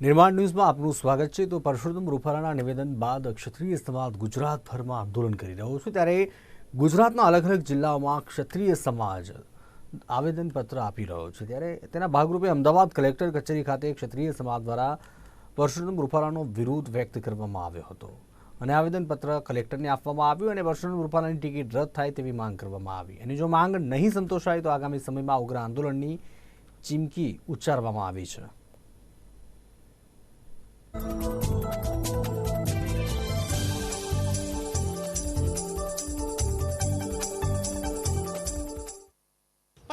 નિર્માણ ન્યૂઝમાં આપનું સ્વાગત છે. તો પરસોત્તમ રૂપાલાના નિવેદન બાદ ક્ષત્રિય સમાજ ગુજરાતભરમાં આંદોલન કરી રહ્યો છે. ત્યારે ગુજરાતના અલગ અલગ જિલ્લાઓમાં ક્ષત્રિય સમાજ આવેદનપત્ર આપી રહ્યો છે. ત્યારે તેના ભાગરૂપે અમદાવાદ કલેક્ટર કચેરી ખાતે ક્ષત્રિય સમાજ દ્વારા પરસોત્તમ રૂપાલાનો વિરોધ વ્યક્ત કરવામાં આવ્યો હતો. અને આવેદનપત્ર કલેક્ટરને આપવામાં આવ્યું અને પરસોત્તમ રૂપાલાની ટિકિટ રદ થાય તેવી માંગ કરવામાં આવી. અને જો માંગ નહીં સંતોષાય તો આગામી સમયમાં ઉગ્ર આંદોલનની ચીમકી ઉચ્ચારવામાં આવી છે.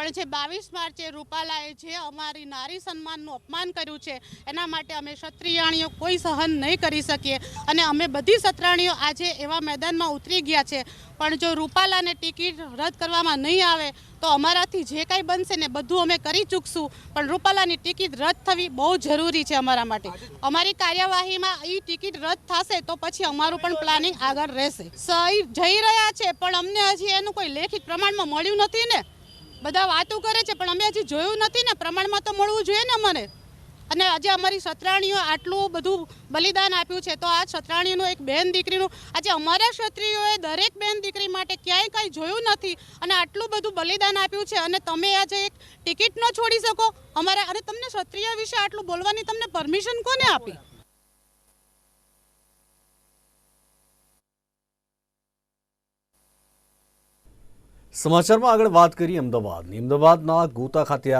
પણ જે બાવીસ માર્ચે રૂપાલાએ જે અમારી નારી સન્માનનું અપમાન કર્યું છે, એના માટે અમે ક્ષત્રિયાણીઓ કોઈ સહન નહીં કરી શકીએ. અને અમે બધી સત્રાણીઓ આજે એવા મેદાનમાં ઉતરી ગયા છે. પણ જો રૂપાલાને ટિકિટ રદ કરવામાં નહીં આવે, તો અમારાથી જે કાંઈ બનશે ને બધું અમે કરી ચૂકશું. પણ રૂપાલાની ટિકિટ રદ થવી બહુ જરૂરી છે અમારા માટે. અમારી કાર્યવાહીમાં એ ટિકિટ રદ થશે તો પછી અમારું પણ પ્લાનિંગ આગળ રહેશે. સહી જઈ રહ્યા છે, પણ અમને હજી એનું કોઈ લેખિત પ્રમાણમાં મળ્યું નથી ને? બધા વાતો કરે છે, પણ અમે હજી જોયું નથી ને. પ્રમાણમાં તો મળવું જોઈએ ને અમને. અને આજે અમારી સત્રાણીઓ આટલું બધું બલિદાન આપ્યું છે, તો આ સત્રાણીનું એક બહેન દીકરીનું, આજે અમારા ક્ષત્રિયોએ દરેક બહેન દીકરી માટે ક્યાંય કાંઈ જોયું નથી અને આટલું બધું બલિદાન આપ્યું છે. અને તમે આજે એક ટિકિટ ન છોડી શકો. અમારા, અને તમને ક્ષત્રિય વિશે આટલું બોલવાની તમને પરમિશન કોને આપી? સમાચારમાં આગળ વાત કરીએ અમદાવાદની. અમદાવાદના ગોતા ખાતે